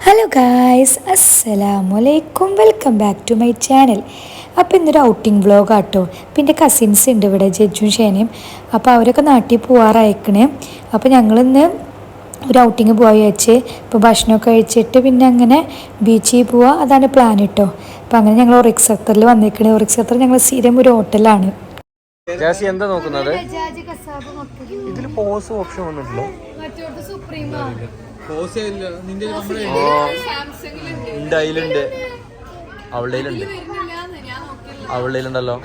Hello guys അസ്സലാമു അലൈക്കും welcome back to my channel അപ്പോൾ ഇന്നൊരു ഔട്ടിംഗ് വ്ളോഗ് ആട്ടോ. പിന്നെ കസിൻസ് ഉണ്ട് ഇവിടെ ജഡ്ജും ഷേനയും. അപ്പോൾ അവരൊക്കെ നാട്ടിൽ പോവാറായിക്കണേ. അപ്പോൾ ഞങ്ങളിന്ന് ഒരു ഔട്ടിങ് പോയി വെച്ച് ഇപ്പോൾ ഭക്ഷണമൊക്കെ കഴിച്ചിട്ട് പിന്നെ അങ്ങനെ ബീച്ചിൽ പോവുക അതാണ് പ്ലാൻ കേട്ടോ അപ്പോൾ അങ്ങനെ ഞങ്ങൾ ഒറിക് സത്തറിൽ വന്നിരിക്കണേ ഒറിക് സത്തർ ഞങ്ങൾ സ്ഥിരം ഒരു ഹോട്ടലാണ്. ജാസി എന്താ നോക്കുന്നത്? ഇതിൽ പോസ് ഓപ്ഷൻ വന്നിട്ടില്ല ഉണ്ട്? അതിലുണ്ട് അവളുടെ കയ്യിലുണ്ട്. അവളുടെ കയ്യിലുണ്ടല്ലോ.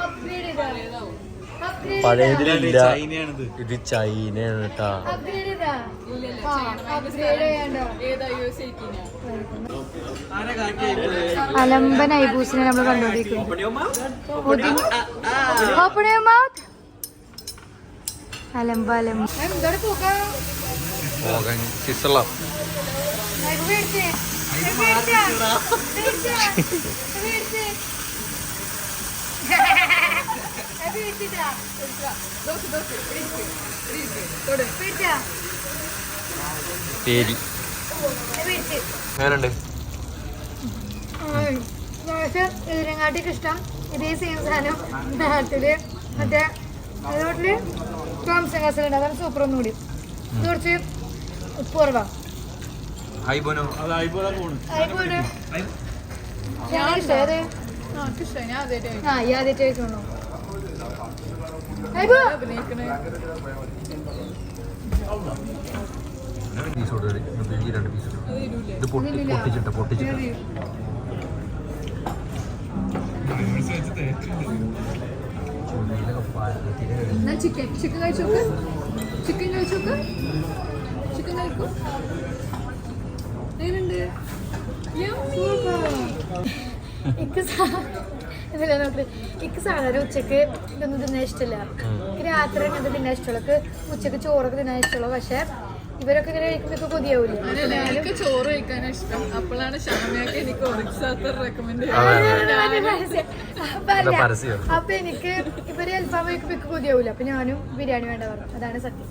പഴയതിലില്ല ഇത് ചൈനയാണ് കേട്ടാ. അലമ്പൻ ഐബൂസിനെ നമ്മൾ മൗത്ത് അലമ്പ അലമ്പ. മോഹൻ ഇഷ്ടം ഇതേ സെയിം സാധനം നാട്ടിൽ മറ്റേ അതോട്ടിൽ ടോംസൺ കസലുണ്ട് അതാണ് സൂപ്പർ ഒന്നുകൂടി ഇത് ഉപ്പ് കുറവാ ഹൈ ബോനോ. ആയിക്കോട്ടെ ഞാനിഷ്ടം ഏത് ആ ഈ ആദ്യമായിട്ട് കഴിക്കണോ ആയിക്കോ പീസ് കൊടുത്തത് ഈ രണ്ട് പീസ് ഇത്? പൊട്ടി പൊട്ടിച്ചിട്ട് പൊട്ടിച്ചിട്ട്. ചിക്കൻ ചിക്കൻ കഴിച്ചോക്ക്? ചിക്കൻ കഴിച്ചോക്ക്? ചിക്കൻ കഴിക്കൂ. എങ്ങനെയുണ്ട്? ഇക്ക് സാ- ഇതില്ല നോക്ക്. ഇക്ക് സാധാരണ ഉച്ചയ്ക്ക് ഇതൊന്നും തിന്നാൻ ഇഷ്ടമില്ല എനിക്ക് രാത്രി അങ്ങനത്തെ തിന്നാൻ ഇഷ്ടമുള്ള ഉച്ചയ്ക്ക് ചോറൊക്കെ തിന്നാൻ ഇഷ്ടമുള്ള പക്ഷെ ഇവരൊക്കെ ഇങ്ങനെ കഴിക്കുമ്പോൾ കൊതിയാവൂലേ? എനിക്ക് ചോറ് ഇഷ്ടം. അപ്പോഴാണ് ഷാമിയൊക്കെ എനിക്ക് റെക്കമെൻഡ് അപ്പൊ? എനിക്ക് ഇവർ അൽഫാം കഴിക്കുമ്പോ കൊതിയാവൂല. അപ്പൊ ഞാനും ബിരിയാണി വേണ്ട പറഞ്ഞു. അതാണ് സത്യം.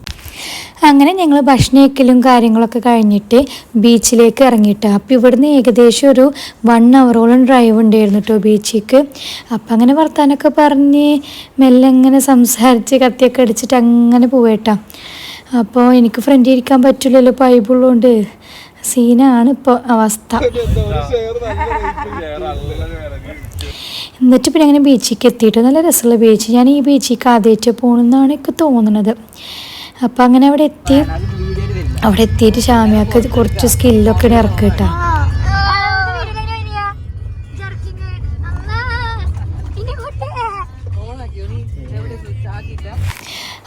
അങ്ങനെ ഞങ്ങൾ ഭക്ഷണം കാര്യങ്ങളൊക്കെ കഴിഞ്ഞിട്ട് ബീച്ചിലേക്ക് ഇറങ്ങിയിട്ട്. അപ്പോൾ ഇവിടുന്ന് ഏകദേശം ഒരു വൺ അവറോളം ഡ്രൈവ് ഉണ്ടായിരുന്നു കേട്ടോ ബീച്ചിലേക്ക് അപ്പം അങ്ങനെ വർത്താനൊക്കെ പറഞ്ഞ് മെല്ലെ അങ്ങനെ സംസാരിച്ച് കത്തിയൊക്കെ അടിച്ചിട്ട് അങ്ങനെ പോവേട്ടാ. അപ്പോൾ എനിക്ക് ഫ്രണ്ട് ഇരിക്കാൻ പറ്റില്ലല്ലോ പൈബുള്ളതുകൊണ്ട് സീനാണ് ഇപ്പോൾ അവസ്ഥ. എന്നിട്ട് പിന്നെ അങ്ങനെ ബീച്ചിലേക്ക് എത്തിയിട്ട് നല്ല രസമുള്ള ബീച്ച്. ഞാൻ ഈ ബീച്ചിലേക്ക് ആദ്യമായിട്ട് പോകണമെന്നാണ് എനിക്ക് തോന്നുന്നത് അപ്പം അങ്ങനെ അവിടെ എത്തി. അവിടെ എത്തിയിട്ട് ഷാമിയാക്ക് കുറച്ച് സ്കില്ലൊക്കെ ഇറക്കി കേട്ടോ.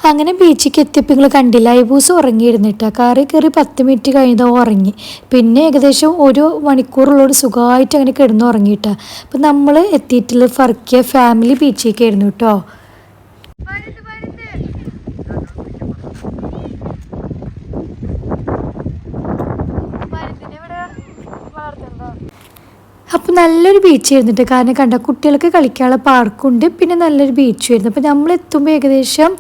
അങ്ങനെ ബീച്ചിലേക്ക് എത്തിയപ്പോൾ നിങ്ങൾ കണ്ടില്ല? ഐബൂസ് ഉറങ്ങിയിരുന്നിട്ടാ കാറി കയറി പത്ത് മിനിറ്റ് കഴിഞ്ഞതോ ഉറങ്ങി. പിന്നെ ഏകദേശം ഒരു മണിക്കൂറുള്ളോട് സുഖമായിട്ട് അങ്ങനെ കിടന്ന് ഉറങ്ങിയിട്ടാ അപ്പം നമ്മൾ എത്തിയിട്ടുള്ള ഫർക്കിയ ഫാമിലി ബീച്ചിലേക്ക് ആയിരുന്നു കേട്ടോ. അപ്പോൾ നല്ലൊരു ബീച്ച് ആയിരുന്നിട്ട് കാരണം കണ്ട കുട്ടികൾക്ക് കളിക്കാനുള്ള പാർക്കുണ്ട് പിന്നെ നല്ലൊരു ബീച്ചും ആയിരുന്നു. അപ്പോൾ നമ്മൾ എത്തുമ്പോൾ ഏകദേശം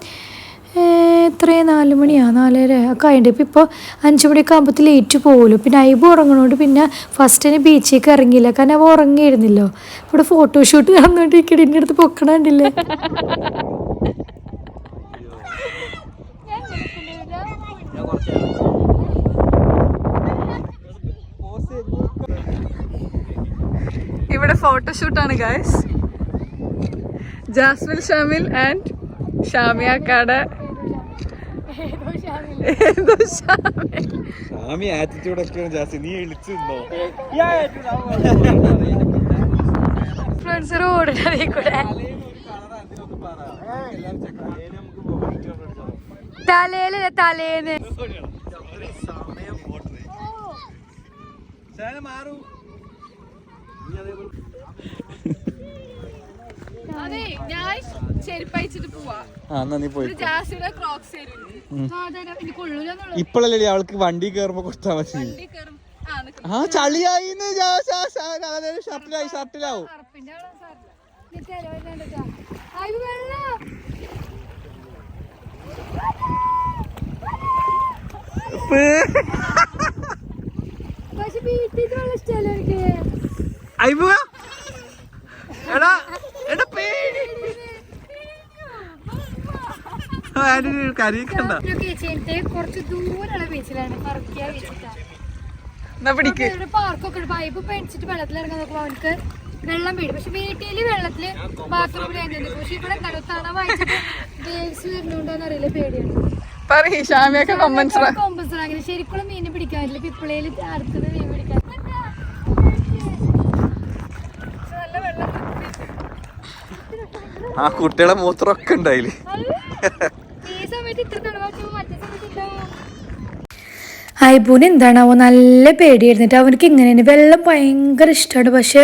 എത്രയും? നാല് മണിയാ? നാലര ഒക്കെ ആയിട്ട് ഇപ്പം ഇപ്പോൾ അഞ്ച് മണിയൊക്കെ ആകുമ്പോൾ ലേറ്റ് പോകുമല്ലോ പിന്നെ ഐബ് ഉറങ്ങണോണ്ട് പിന്നെ ഫസ്റ്റ് തന്നെ ബീച്ചിലേക്ക് ഇറങ്ങിയില്ല. കാരണം അവ ഉറങ്ങിയിരുന്നല്ലോ. ഇവിടെ ഫോട്ടോഷൂട്ട് നടന്നുകൊണ്ടിരിക്കണ എന്റെ അടുത്ത് പൊക്കണണ്ടില്ലേ ഇവിടെ ഫോട്ടോഷൂട്ടാണ് ഗായ്സ് ജാസ്മിൽ ഷാമിൽ ആൻഡ് ഷാമിയാക്കാട് സ്വാമി ആറ്റിറ്റ്യൂഡ് ഒക്കെയാണ് നീ വിളിച്ചിരുന്നോ ഫ്രണ്ട്സ് റോഡിനറിയ കൂടെ. തലേൽ തലേന്ന്. അതെ ഞാൻ ചെരുപ്പയച്ചിട്ട് പോവാ. ആ എന്നാ നീ പോയി ജാസിയുടെ ക്രോക്സ് കൊള്ളൂലെന്നുള്ളൂ ഇപ്പോഴല്ലേ അവൾക്ക് വണ്ടി കയറുമ്പോ കൊടുത്താ മതി? ആ ചളിയായി ഷർട്ടിലായി ഷർട്ടിലാവും. പക്ഷെ വീട്ടിൽ വെള്ളം ഇഷ്ടമല്ല എനിക്ക് അയ്യോ എടാ എടാ പേടി. കരയിക്കണ്ട കുറച്ച് ദൂരെയുള്ള ബീച്ചിലാണ്. പാർക്കൊക്കെ ഉണ്ട്. പൈപ്പ് പേടിച്ചിട്ട് വെള്ളത്തിൽ ഇറങ്ങാൻ നോക്കുമ്പോ വെള്ളം പേടി. പക്ഷെ വീട്ടിൽ വെള്ളത്തിൽ ബാത്റൂമിൽ കഴിഞ്ഞു പക്ഷെ ഇവിടെ എന്താണ് തണവായിച്ചിട്ട് വേവ്സ് വരുന്നോണ്ടോന്ന് അറിയില്ല പേടിയാണ്. അങ്ങനെ ശരിക്കും മീനെ പിടിക്കാൻ പറ്റില്ല. പിപ്പിളയിൽ അടുത്തത് മീൻ പിടിക്കാൻ നല്ല വെള്ളം ആ കുട്ടികളെ മൂത്രമൊക്കെ ഉണ്ടായില്ലേ? ഐബൂന് എന്താണാവോ നല്ല പേടിയായിരുന്നിട്ട് അവനക്ക് ഇങ്ങനെ തന്നെ വെള്ളം ഭയങ്കര ഇഷ്ടമാണ് പക്ഷെ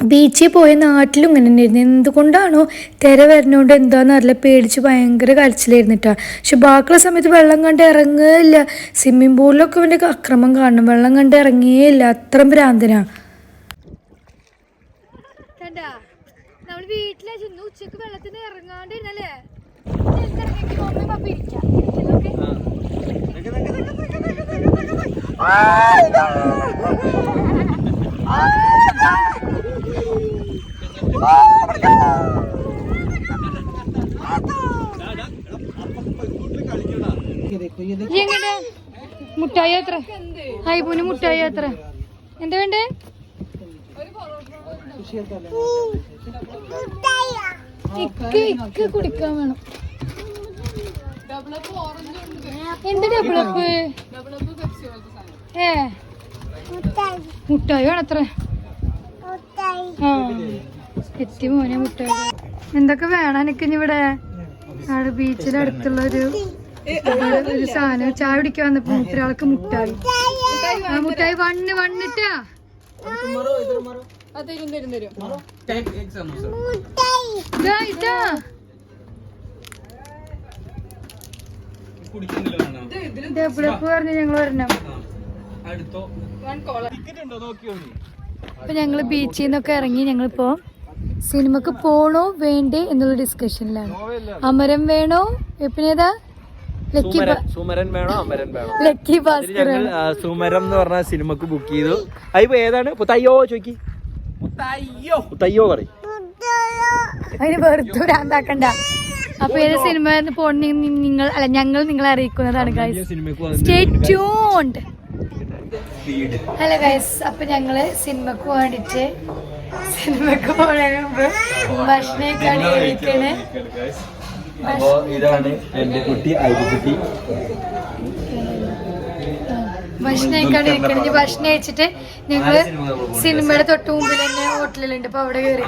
ബീച്ചിൽ പോയ നാട്ടിലും ഇങ്ങനെ തന്നെയായിരുന്നു. എന്തുകൊണ്ടാണോ തിര വരണോണ്ട് എന്താണെന്ന് അറിയില്ല. പേടിച്ച് ഭയങ്കര കരച്ചിലായിരുന്നിട്ടാണ് പക്ഷെ ബാക്കിയുള്ള സമയത്ത് വെള്ളം കണ്ട് ഇറങ്ങുകയില്ല സ്വിമ്മിംഗ് പൂളിലൊക്കെ അവന്റെ അക്രമം കാണണം. വെള്ളം കണ്ട് ഇറങ്ങിയേയില്ല അത്രയും ഭ്രാന്തനാ. നമ്മൾ വീട്ടിലെ ചെന്ന് ഉച്ചയ്ക്ക് വെള്ളത്തിന് ഇറങ്ങാണ്ടിരുന്നല്ലേ? എങ്ങനെ മുട്ടായി എത്ര ഹൈബൂന് മുട്ടായി എത്ര എന്താ വേണ്ടേ? കുടിക്കാൻ വേണം. എന്ത് ഏ. മുട്ടായി വേണത്ര എത്തി മോനെ മുട്ടായി. എന്തൊക്കെ വേണം എനിക്ക് ഇവിടെ? അവിടെ ബീച്ചിലടുത്തുള്ള ഒരു ഒരു സാധനം. ചായ പിടിക്കാൻ വന്നപ്പോ ഒരാൾക്ക് മുട്ടായി. മുട്ടായി വണ്ണ് വണ്ണിട്ടാ. തരും തരും. തരും പറഞ്ഞ് ഞങ്ങൾ വരണം അപ്പൊ ഞങ്ങൾ ബീച്ചിൽ നിന്നൊക്കെ ഇറങ്ങി ഞങ്ങളിപ്പോ സിനിമക്ക് പോണോ വേണ്ടേ എന്നുള്ള ഡിസ്കഷനിലാണ് അമരം വേണോ? എപ്പിനേതാ? ലക്കി ബ- സുമരൻ വേണോ? അമരൻ വേണോ? ലക്കി ഭാസ്കർ ഞങ്ങൾ ആ, സുമരം എന്ന് പറഞ്ഞ സിനിമക്ക് ബുക്ക് ചെയ്തു. അതിപ്പോ ഏതാണ്? തയ്യോ ചോയ്ക്ക്. മുത്തയ്യോ പറയും. അതിന് വെറുതെ ഭ്രാന്താക്കണ്ട. അപ്പൊ ഏത് സിനിമ പോണ നിങ്ങൾ അല്ല ഞങ്ങൾ നിങ്ങളെ അറിയിക്കുന്നതാണ് ഗൈസ് സിനിമക്ക് സ്റ്റേ ട്യൂൺഡ് ഹലോ ഗൈസ് അപ്പൊ ഞങ്ങൾ സിനിമക്ക് വേണ്ടിട്ട് സിനിമക്ക് പോണതിന് മുമ്പ് ഭക്ഷണം ഇതാണ് എന്റെ ഇതാണ് എന്റെ കുട്ടി. ഐബുക്കുട്ടി ഭക്ഷണമൊക്കെയാണ് ഇരിക്കണത് ഇനി ഭക്ഷണം കഴിച്ചിട്ട് ഞങ്ങൾ സിനിമയുടെ തൊട്ട് മുമ്പിൽ തന്നെ ഹോട്ടലിലുണ്ട്. അപ്പൊ അവിടെ കയറി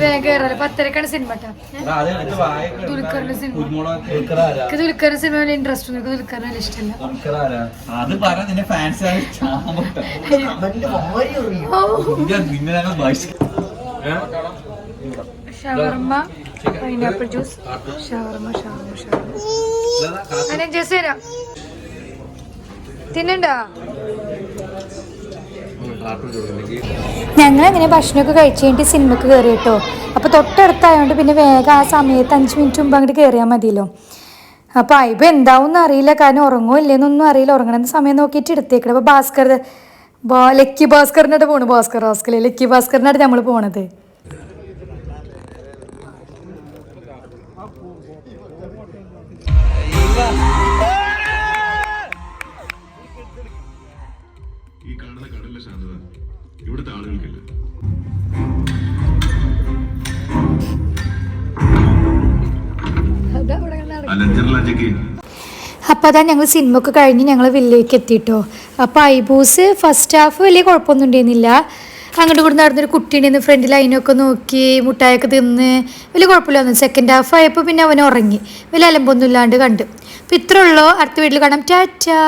വേഗം കയറാൽ പത്തരക്കാണ് സിനിമ കേട്ടോ. ദുൽഖറിന്റെ സിനിമ. എനിക്ക് ദുൽഖറിന്റെ സിനിമ വലിയ ഇൻട്രസ്റ്റ് ഒന്നും ദുൽഖറിന് വലിയ ഇഷ്ടമല്ല. Shawarma pineapple juice shawarma shawarma shawarma. Juice തരാം ഞങ്ങൾ അങ്ങനെ ഭക്ഷണമൊക്കെ കഴിച്ച് കഴിഞ്ഞിട്ട് സിനിമക്ക് കയറി കേട്ടോ. അപ്പോൾ തൊട്ടടുത്തായതുകൊണ്ട് പിന്നെ വേഗം ആ സമയത്ത് അഞ്ച് മിനിറ്റ് മുമ്പ് അങ്ങോട്ട് കയറിയാൽ മതിയല്ലോ. അപ്പോൾ അയ്യോ എന്താവും അറിയില്ല. കാരണം ഉറങ്ങോ ഇല്ലേന്നൊന്നും അറിയില്ല. ഉറങ്ങണെന്ന് സമയം നോക്കിയിട്ട് എടുത്തേക്കണം. അപ്പോൾ ഭാസ്കർ ലക്കി ഭാസ്കറിനോട് പോണു. ഭാസ്കർ ഭാസ്കർ ലക്കി ഭാസ്കറിനായിട്ട് നമ്മൾ പോണത്. ഈ കാണുന്ന കടലിലെ ശാന്തത. ഇവിടുത്തെ ആളുകൾക്കില്ല. അപ്പൊ അപ്പോൾ അതാ ഞങ്ങൾ സിനിമ ഒക്കെ കഴിഞ്ഞ് ഞങ്ങൾ വില്ലേക്ക് എത്തിയിട്ടോ അപ്പോൾ ഐബൂസ് ഫസ്റ്റ് ഹാഫ് വലിയ കുഴപ്പമൊന്നും ഉണ്ടായിരുന്നില്ല. അങ്ങോട്ട് കൂടെ നടന്നൊരു കുട്ടി ഉണ്ടായിരുന്നു. ഫ്രണ്ടിൽ അതിനൊക്കെ നോക്കി മുട്ടായൊക്കെ തിന്ന്. വലിയ കുഴപ്പമില്ലായിരുന്നു. സെക്കൻഡ് ഹാഫ് ആയപ്പോൾ പിന്നെ അവൻ ഉറങ്ങി. വലിയ അലമ്പൊന്നും ഇല്ലാണ്ട് കണ്ട് അപ്പോൾ ഇത്രയുള്ളോ അടുത്ത വീട്ടിൽ കാണാം. ടാറ്റാ.